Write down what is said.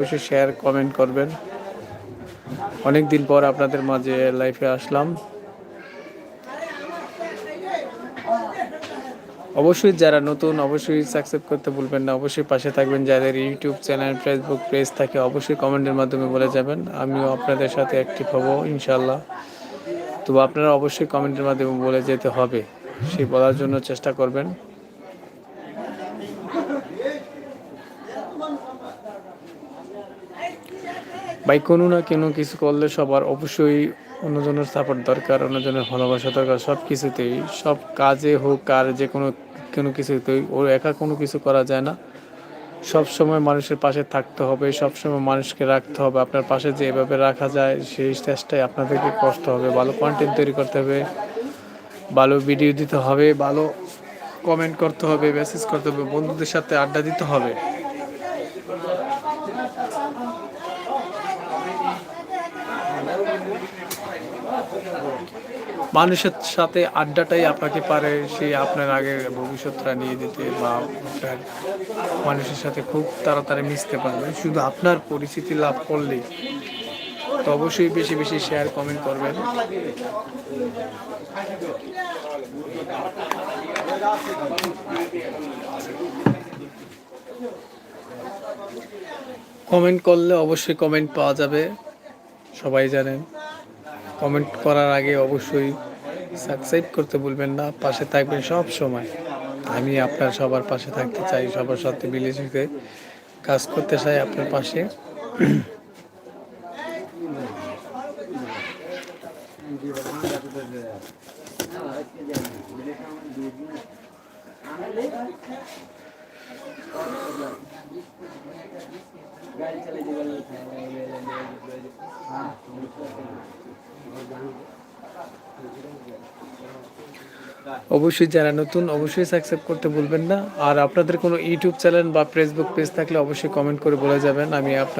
অবশ্যই share comment করবেন। অনেক দিন পর আপনাদের মাঝে লাইফে আসলাম। অবশ্যই যারা নতুন, অবশ্যই সাকসেপ্ট করতে ভুলবেন না। অবশ্যই পাশে থাকবেন যাদের ইউটিউব চ্যানেল ফেসবুক পেজ থাকে, অবশ্যই কমেন্টের মাধ্যমে বলে যাবেন। আমিও আপনাদের সাথে অ্যাক্টিভ হব ইনশাল্লাহ তো আপনারা অবশ্যই কমেন্টের মাধ্যমে বলে যেতে হবে। সেই বলার জন্য চেষ্টা করবেন। ভাই, কোনো না কোনো কিছু করলে সবার অবশ্যই অন্যজনের সাপোর্ট দরকার, অন্যজনের ভালোবাসা দরকার সব কিছুতেই সব কাজে হোক আর যে কোনো কোনো কিছুতেই ও একা কোনো কিছু করা যায় না। সব সময় মানুষের পাশে থাকতে হবে, সব সময় মানুষকে রাখতে হবে। আপনার পাশে যে এভাবে রাখা যায়, সেই চেষ্টায় আপনাদেরকে কষ্ট হবে। ভালো কন্টেন্ট তৈরি করতে হবে, ভালো ভিডিও দিতে হবে, ভালো কমেন্ট করতে হবে মেসেজ করতে হবে, বন্ধুদের সাথে আড্ডা দিতে হবে। মানুষের সাথে আড্ডাটাই আপনাকে পারে সেই আপনার আগের ভবিষ্যৎটা নিয়ে দিতে বা আপনার মানুষের সাথে খুব তাড়াতাড়ি মিশতে পারবেন শুধু আপনার পরিচিতি লাভ করলেই। তো অবশ্যই বেশি বেশি শেয়ার কমেন্ট করবেন। কমেন্ট করলে অবশ্যই কমেন্ট পাওয়া যাবে। সবাই জানেন কমেন্ট করার আগে অবশ্যই সাবস্ক্রাইব করতে ভুলবেন না, পাশে থাকবেন সব সময়। আমি আপনার সবার পাশে থাকতে চাই, সবার সাথে মিলেমিশে কাজ করতে চাই আপনার পাশে। অবশ্যই যারা নতুন, অবশ্যই সাবস্ক্রাইব করতে বলবেন না। আর আপনাদের কোনো ইউটিউব চ্যানেল বা ফেসবুক পেজ থাকলে অবশ্যই কমেন্ট করে বলে যাবেন। আমি আপনার